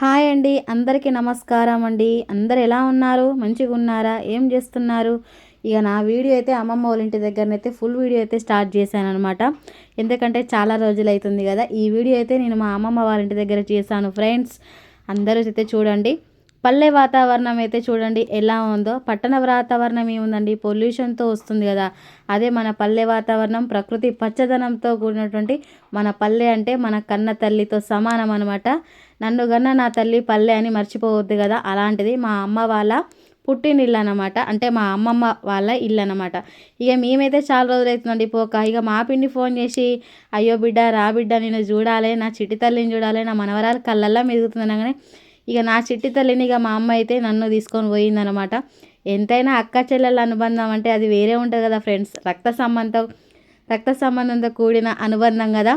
Hi అండి. అందరికీ నమస్కారం అండి. అందరు ఎలా ఉన్నారు? మంచిగా ఉన్నారా? ఏం చేస్తున్నారు? ఇక నా వీడియో అయితే అమ్మమ్మ వాళ్ళ ఇంటి దగ్గరనైతే ఫుల్ వీడియో అయితే స్టార్ట్ చేశాను అనమాట ఎందుకంటే చాలా రోజులు అవుతుంది కదా. ఈ వీడియో అయితే నేను మా అమ్మమ్మ వాళ్ళ ఇంటి దగ్గర చేశాను ఫ్రెండ్స్ అందరూ అయితే చూడండి. పల్లె వాతావరణం అయితే చూడండి ఎలా ఉందో పట్టణ వాతావరణం ఏముందండి? పొల్యూషన్తో వస్తుంది కదా. అదే మన పల్లె వాతావరణం ప్రకృతి పచ్చదనంతో కూడినటువంటి మన పల్లె అంటే మన కన్న తల్లితో సమానం అనమాట నన్ను కన్నా నా తల్లి పల్లె అని మర్చిపోవద్దు కదా. అలాంటిది మా అమ్మ వాళ్ళ పుట్టినిల్లు అనమాట అంటే మా అమ్మమ్మ వాళ్ళ ఇల్లు అనమాట ఇక మేమైతే చాలా రోజులు అవుతుందండి. పోక ఇక మా పిండి ఫోన్ చేసి అయ్యో బిడ్డ రా బిడ్డ నేను చూడాలి నా చిట్టి తల్లిని చూడాలి నా మనవరాలు కళ్ళల్లా మెరుగుతుంది అనగానే ఇక నా చిట్టి తల్లిని ఇక మా అమ్మ అయితే నన్ను తీసుకొని పోయిందనమాట ఎంతైనా అక్క చెల్లెల అనుబంధం అంటే అది వేరే ఉంటుంది కదా ఫ్రెండ్స్. రక్త సంబంధం రక్త సంబంధంతో కూడిన అనుబంధం కదా.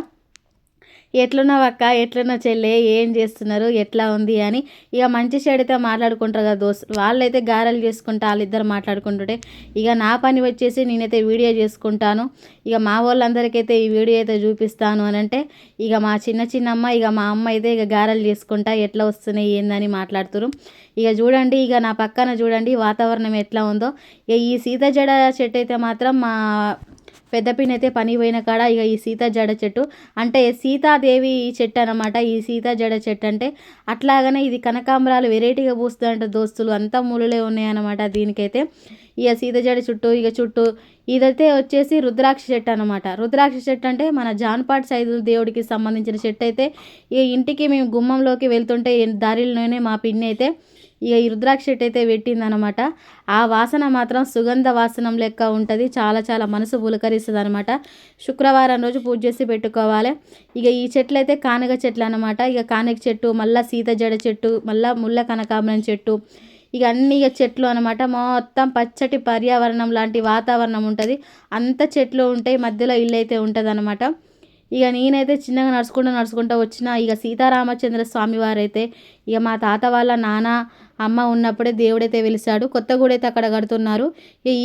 ఎట్లున్నావు అక్క ఎట్లున్నావు చెల్లె? ఏం చేస్తున్నారు? ఎట్లా ఉంది అని ఇక మంచి చెడితే మాట్లాడుకుంటారు కదా దోస్త్. వాళ్ళైతే గారెలు చేసుకుంటా వాళ్ళిద్దరు మాట్లాడుకుంటుంటే ఇక నా పని వచ్చేసి నేనైతే వీడియో చేసుకుంటాను. ఇక మా వాళ్ళందరికైతే ఈ వీడియో అయితే చూపిస్తాను అని అంటే ఇక మా చిన్న చిన్నమ్మ ఇక మా అమ్మ అయితే ఇక గారెలు చేసుకుంటా ఎట్లా వస్తున్నాయి ఏందని మాట్లాడుతురు. ఇక చూడండి ఇక నా పక్కన చూడండి వాతావరణం ఎట్లా ఉందో. ఇక ఈ సీత జడ చెట్టు అయితే మాత్రం మా పెద్ద అయితే పని పోయిన కాడ ఇక ఈ సీత జడ చెట్టు. అంటే సీతాదేవి చెట్టు అనమాట ఈ సీత జడ చెట్టు అంటే అట్లాగనే ఇది కనకాంబరాలు వెరైటీగా పూస్తుందంట దోస్తులు. అంతా మూలలే ఉన్నాయన్నమాట దీనికైతే. ఇక సీత జడ చుట్టూ ఇక చుట్టూ ఇదైతే వచ్చేసి రుద్రాక్ష చెట్టు అనమాట రుద్రాక్ష చెట్టు అంటే మన జాన్పాట్ సైజు దేవుడికి సంబంధించిన చెట్టు అయితే. ఇక ఇంటికి మేము గుమ్మంలోకి వెళ్తుంటే దారిలోనే మా పిన్ని అయితే ఇక ఈ రుద్రాక్ష చెట్టు అయితే పెట్టిందనమాట ఆ వాసన మాత్రం సుగంధ వాసనం లెక్క ఉంటుంది. చాలా చాలా మనసు పులకరిస్తుంది అనమాట శుక్రవారం రోజు పూజ చేసి పెట్టుకోవాలి. ఇక ఈ చెట్లు అయితే కానగ చెట్లు అనమాట ఇక కానగ చెట్టు మళ్ళీ సీత జడ చెట్టు మళ్ళీ ముళ్ళ కనకాంబరం చెట్టు. ఇక అన్ని ఇక చెట్లు అనమాట మొత్తం పచ్చటి పర్యావరణం లాంటి వాతావరణం ఉంటుంది. అంత చెట్లు ఉంటాయి మధ్యలో ఇల్లు అయితే ఉంటుంది అనమాట ఇక నేనైతే చిన్నగా నడుచుకుంటూ నడుచుకుంటూ వచ్చిన ఇక సీతారామచంద్ర స్వామి వారైతే ఇక మా తాత వాళ్ళ నాన్న అమ్మ ఉన్నప్పుడే దేవుడైతే వెలిసాడు కొత్త గుడైతే అక్కడ కడుతున్నారు.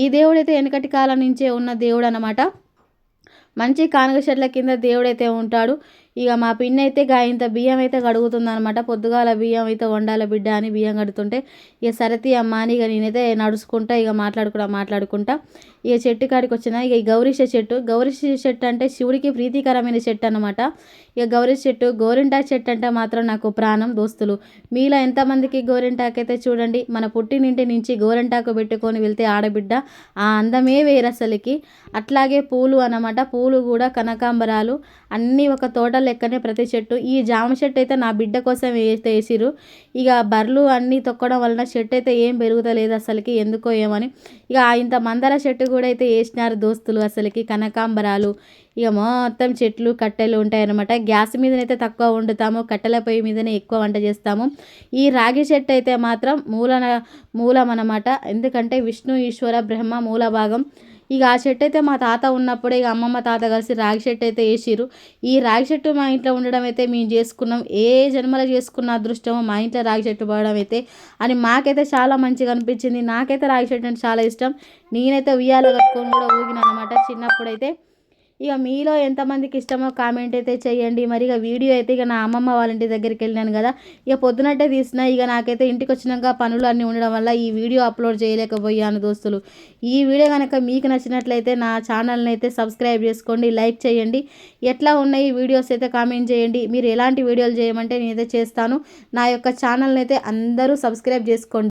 ఈ దేవుడైతే వెనకటి కాలం నుంచే ఉన్న దేవుడు అనమాట మంచి కానుగ చెట్ల కింద దేవుడైతే ఉంటాడు. ఇక మా పిన్ని అయితే గా ఇంత బియ్యం అయితే కడుగుతుంది అనమాట పొద్దుగాల బియ్యం అయితే వండాల బిడ్డ అని బియ్యం కడుతుంటే ఇక సరతి అమ్మ అని ఇక నేనైతే నడుచుకుంటా ఇక మాట్లాడుకుంటా మాట్లాడుకుంటా. ఇక చెట్టు కాడికి వచ్చిన ఇక గౌరీష చెట్టు గౌరీష చెట్టు అంటే శివుడికి ప్రీతికరమైన చెట్టు అనమాట ఇక గౌరీ చెట్టు గోరింటా చెట్టు అంటే మాత్రం నాకు ప్రాణం దోస్తులు. మీలో ఎంతమందికి గోరింటాకు అయితే చూడండి మన పుట్టినింటి నుంచి గోరింటాకు పెట్టుకొని వెళ్తే ఆడబిడ్డ ఆ అందమే వేరు అసలుకి. అట్లాగే పూలు అనమాట పూలు కూడా కనకాంబరాలు. అన్నీ ఒక తోటలో లెక్కనే ప్రతి చెట్టు. ఈ జామ చెట్టు అయితే నా బిడ్డ కోసం అయితే వేసిరు ఇక బర్రెలు అన్నీ తొక్కడం వలన చెట్టు అయితే ఏం పెరుగుతలేదు అసలుకి ఎందుకో ఏమని. ఇక ఇంత మందర చెట్టు కూడా అయితే వేసినారు దోస్తులు అసలుకి కనకాంబరాలు. ఇక మొత్తం చెట్లు కట్టెలు ఉంటాయన్నమాట. గ్యాస్ మీదనైతే తక్కువ వండుతాము కట్టెల పొయ్యి మీదనే ఎక్కువ వంట చేస్తాము. ఈ రాగి చెట్టు అయితే మాత్రం మూలన మూలం అన్నమాట. ఎందుకంటే విష్ణు ఈశ్వర బ్రహ్మ మూల భాగం ఇక ఆ చెట్టు అయితే మా తాత ఉన్నప్పుడే ఇక అమ్మమ్మ తాత కలిసి రాగి చెట్టు అయితే వేసిరు ఈ రాగి చెట్టు మా ఇంట్లో ఉండడం అయితే మేము చేసుకున్నాం. ఏ జన్మలో చేసుకున్న అదృష్టమో మా ఇంట్లో రాగి చెట్టు పడడం అయితే. అని మాకైతే చాలా మంచిగా అనిపించింది. నాకైతే రాగి చెట్టు అంటే చాలా ఇష్టం. నేనైతే ఉయ్యాల కట్టుకొని కూడా ఊగిన అనమాట చిన్నప్పుడైతే. ఇక మీలో ఎంతమందికి ఇష్టమో కామెంట్ అయితే చేయండి. మరి ఇక వీడియో అయితే ఇక నా అమ్మమ్మ వాళ్ళ ఇంటి దగ్గరికి వెళ్ళాను కదా. ఇక పొద్దునట్టే తీసిన ఇక నాకైతే ఇంటికి వచ్చినాక పనులు అన్నీ ఉండడం వల్ల ఈ వీడియో అప్లోడ్ చేయలేకపోయాను దోస్తులు. ఈ వీడియో కనుక మీకు నచ్చినట్లయితే నా ఛానల్ని అయితే సబ్స్క్రైబ్ చేసుకోండి లైక్ చేయండి. ఎట్లా ఉన్నాయి వీడియోస్ అయితే కామెంట్ చేయండి. మీరు ఎలాంటి వీడియోలు చేయమంటే నేనైతే చేస్తాను. నా యొక్క ఛానల్ని అయితే అందరూ సబ్స్క్రైబ్ చేసుకోండి.